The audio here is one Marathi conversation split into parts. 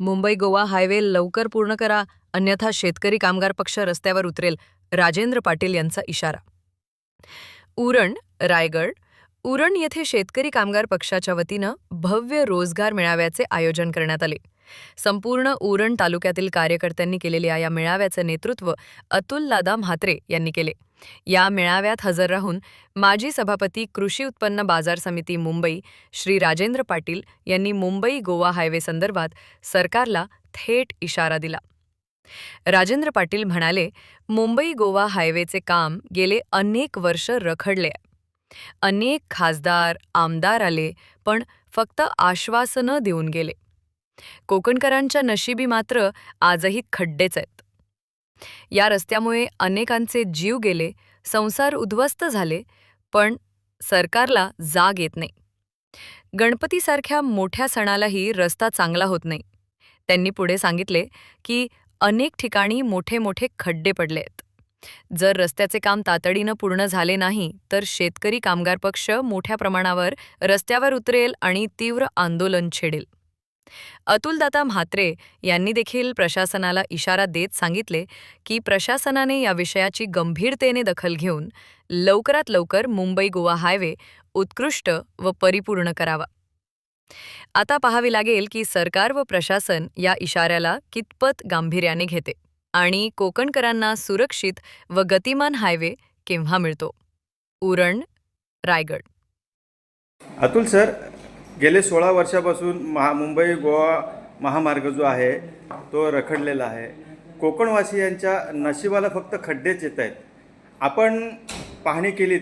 मुंबई गोवा हायवे लवकर पूर्ण करा अन्यथा शेतकरी कामगार पक्ष रस्त्यावर उतरेल राजेंद्र पाटील यांचा इशारा. उरण रायगड. उरण येथे शेतकरी कामगार पक्षाच्या वतीनं भव्य रोजगार मेळाव्याचे आयोजन करण्यात आले. संपूर्ण उरण तालुक्यातील कार्यकर्त्यांनी केलेल्या या मेळाव्याचं नेतृत्व अतुल लादा म्हात्रे यांनी केले. या मेळाव्यात हजर राहून माजी सभापती कृषी उत्पन्न बाजार समिती मुंबई श्री राजेंद्र पाटील यांनी मुंबई गोवा हायवे संदर्भात सरकारला थेट इशारा दिला. राजेंद्र पाटील म्हणाले मुंबई गोवा हायवेचे काम गेले अनेक वर्ष रखडले. अनेक खासदार आमदार आले पण फक्त आश्वासनं देऊन गेले. कोकणकरांच्या नशिबी मात्र आजही खड्डेच आहेत. या रस्त्यामुळे अनेकांचे जीव गेले संसार उद्ध्वस्त झाले पण सरकारला जाग येत नाही. गणपतीसारख्या मोठ्या सणालाही रस्ता चांगला होत नाही. त्यांनी पुढे सांगितले की अनेक ठिकाणी मोठे मोठे खड्डे पडले आहेत. जर रस्त्याचे काम तातडीनं पूर्ण झाले नाही तर शेतकरी कामगार पक्ष मोठ्या प्रमाणावर रस्त्यावर उतरेल आणि तीव्र आंदोलन छेडेल. अतुलदाता म्हात्रे यांनी देखील प्रशासनाला इशारा देत सांगितले की प्रशासनाने या विषयाची गंभीरतेने दखल घेऊन लवकरात लवकर मुंबई गोवा हायवे उत्कृष्ट व परिपूर्ण करावा. आता पाहावे लागेल की सरकार व प्रशासन या इशाऱ्याला कितपत गांभीर्याने घेते आणि कोकणकरांना सुरक्षित व गतिमान हायवे केव्हा मिळतो? उरण रायगड. अतुल सर गेले सोळा वर्षापासून महा मुंबई गोवा महामार्ग जो आहे तो रखडलेला आहे. कोकणवासियांच्या नशिबाला फक्त खड्डेच येत आहेत. आपण पाहणी केलीत.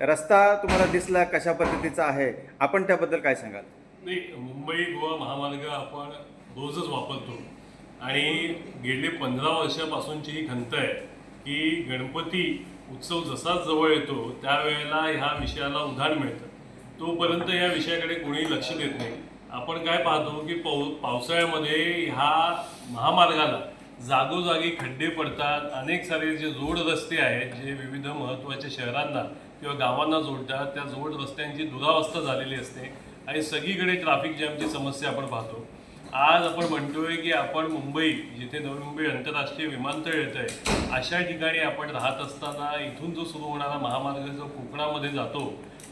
रस्ता तुम्हाला दिसला कशा पद्धतीचा आहे? आपण त्याबद्दल काय सांगाल? नाही मुंबई गोवा महामार्ग आपण रोजच वापरतो. आणि गेले पंधरा वर्षापासूनची ही खंत आहे की गणपती उत्सव जसा जवळ येतो त्यावेळेला ह्या विषयाला उधाण मिळतं. तोपर्यंत या विषयाकडे कोणी लक्ष देत नाही. आपण काय पाहतो की पाऊ पावसाळ्यामध्ये ह्या महामार्गाला जागोजागी खड्डे पडतात. अनेक सारे जे जोड रस्ते आहेत जे विविध महत्त्वाच्या शहरांना किंवा गावांना जोडतात त्या जोड रस्त्यांची दुरावस्था झालेली असते. आणि सगळीकडे ट्रॅफिक जॅमची समस्या आपण पाहतो. आज आपण म्हणतोय की आपण मुंबई जिथे नवी मुंबई आंतरराष्ट्रीय विमानतळ येत आहे अशा ठिकाणी आपण राहत असताना इथून जो सुरू होणारा महामार्ग जो कोकणामध्ये जातो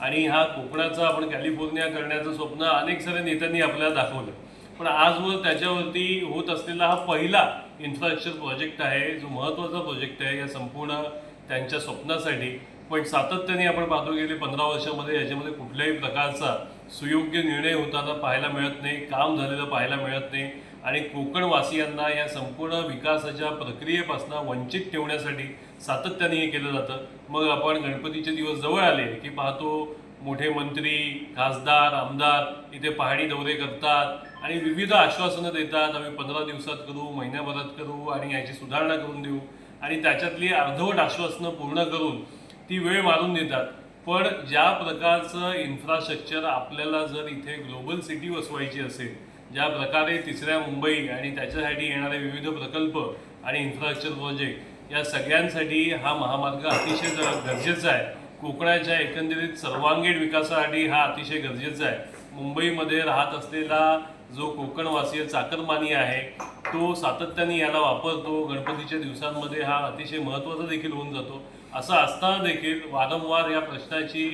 आणि हा कोकणाचा आपण कॅलिफोर्निया करण्याचं स्वप्न अनेक साऱ्या नेत्यांनी आपल्याला दाखवलं. पण आजवर त्याच्यावरती होत असलेला हा पहिला इन्फ्रास्ट्रक्चर प्रोजेक्ट आहे जो महत्त्वाचा प्रोजेक्ट आहे या संपूर्ण त्यांच्या स्वप्नासाठी. पण सातत्याने आपण पाहतो गेले पंधरा वर्षामध्ये याच्यामध्ये कुठल्याही प्रकारचा सुयोग्य निर्णय होताना पाहायला मिळत नाही काम झालेलं पाहायला मिळत नाही. आणि कोकणवासियांना या संपूर्ण विकासाच्या प्रक्रियेपासून वंचित ठेवण्यासाठी सातत्याने हे केलं जातं. मग आपण गणपतीचे दिवस जवळ आले की पाहतो मोठे मंत्री खासदार आमदार इथे पाहणी दौरे करतात आणि विविध आश्वासनं देतात आम्ही पंधरा दिवसात करू महिन्याभरात करू आणि याची सुधारणा करून देऊ. आणि त्याच्यातली अर्धवट आश्वासनं पूर्ण करून ती वेळ मारून देतात. पण ज्या प्रकारचं इन्फ्रास्ट्रक्चर आपल्याला जर इथे ग्लोबल सिटी वसवायची असेल ज्या प्रकारे तिसऱ्या मुंबई आणि त्याच्यासाठी येणारे विविध प्रकल्प आणि इन्फ्रास्ट्रक्चर प्रोजेक्ट या सगळ्यांसाठी हा महामार्ग अतिशय गरजेचा आहे. कोकणाच्या एकंदरीत सर्वांगीण विकासासाठी हा अतिशय गरजेचा आहे. मुंबईमध्ये राहत असलेला जो कोकणवासीय चाकरमानी आहे तो सातत्याने याला वापरतो. गणपतीच्या दिवसांमध्ये हा अतिशय महत्त्वाचा देखील होऊन जातो. असं असताना देखील वारंवार या प्रश्नाची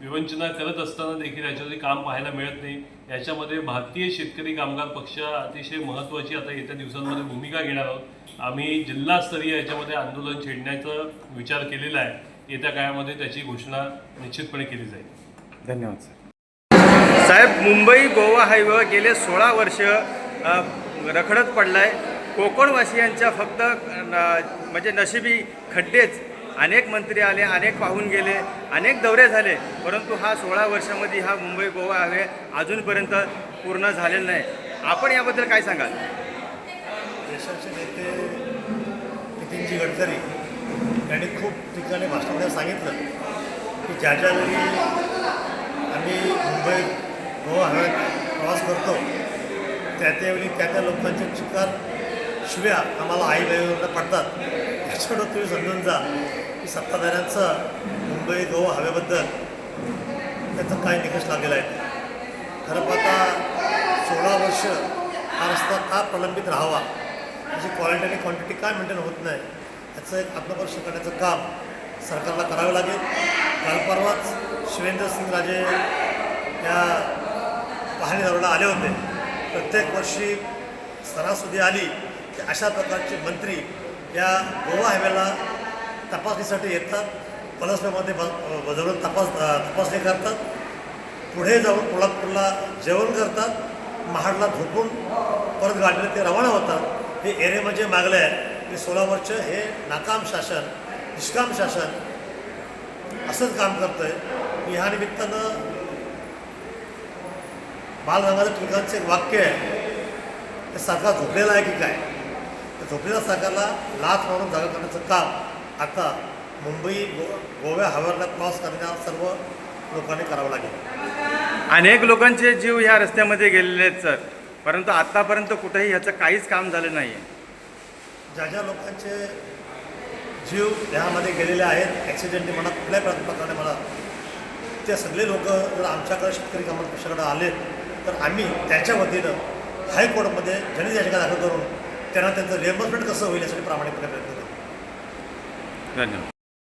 विवंचना करत असताना देखील याच्यावरती काम पाहायला मिळत नाही. याच्यामध्ये भारतीय शेतकरी कामगार पक्ष अतिशय महत्त्वाची आता येत्या दिवसांमध्ये भूमिका घेणार आहोत. आम्ही जिल्हास्तरीय याच्यामध्ये आंदोलन छेडण्याचा विचार केलेला आहे. येत्या काळामध्ये त्याची घोषणा निश्चितपणे केली जाईल. धन्यवाद सर. साहेब मुंबई गोवा हायवे गेले सोळा वर्ष रखडत पडला आहे कोकणवासियांच्या फक्त म्हणजे नशिबी खड्डेच अनेक मंत्री आले अनेक पाहून गेले अनेक दौरे झाले परंतु हा सोळा वर्षामध्ये हा मुंबई गोवा हायवे अजूनपर्यंत पूर्ण झालेला नाही. आपण याबद्दल काय सांगाल? देशाचे नेते नितीनजी गडकरी यांनी खूप ठिकाणी भाषणामध्ये सांगितलं की ज्या ज्या वेळी आम्ही मुंबई गोवा हवेत प्रवास करतो त्या त्यावेळी त्या त्या लोकांचे चिकार शिव्या आम्हाला आई बहिणीवरनं पडतात. याच्याकडं तुम्ही समजून जा. की सत्ताधाऱ्यांचं मुंबई गोवा हवेबद्दल त्याचा काय निकष लागलेला आहे. खरं पाहता सोळा वर्ष हा रस्ता का प्रलंबित राहावा? त्याची क्वालिटी आणि क्वांटिटी काय मेंटेन होत नाही? याचं एक आत्मपरीक्ष करण्याचं काम सरकारला करावं लागेल. काल परवाच शिवेंद्र सिंग राजे या पाहणी दौऱ्याला आले होते. प्रत्येक वर्षी सणासुदी आली. अशा प्रकारचे मंत्री या गोवा हायवेला तपासणीसाठी येतात पलसमध्ये बजवून तपास तपासणी करतात पुढे जाऊन कोल्हापूरला जेवण करतात महाडला झोपून परत गाडीला ते रवाना होतात. हे एरे म्हणजे मागले आहे. की सोळा वर्ष हे नाकाम शासन निष्काम शासन असंच काम करतं आहे मी ह्या निमित्तानं बालगंगाधर टिळकांचं एक वाक्य आहे. ते सरकार झोपलेलं आहे की काय? झोपलेल्या सरकारला लाच मारून जागा करण्याचं काम आता मुंबई गो गोव्या हवेला क्रॉस करणाऱ्या सर्व लोकांनी करावं लागेल. अनेक लोकांचे जीव ह्या रस्त्यामध्ये गेलेले आहेत सर. परंतु आत्तापर्यंत कुठेही ह्याचं काहीच काम झालं नाही ज्या ज्या लोकांचे जीव ह्यामध्ये गेलेले आहेत ॲक्सिडेंटनी म्हणा कुठल्याही प्र- प्रकारे म्हणा ते सगळे लोक जर आमच्याकडे शेतकरी कामगार पक्षाकडे आले तर आम्ही त्याच्या वतीनं हायकोर्टमध्ये जनहित याचिका दाखल करून त्यांना त्यांचं रिएम्बर्समेंट कसं होईल यासाठी प्रामाणिकपणे प्रयत्न करू. धन्यवाद.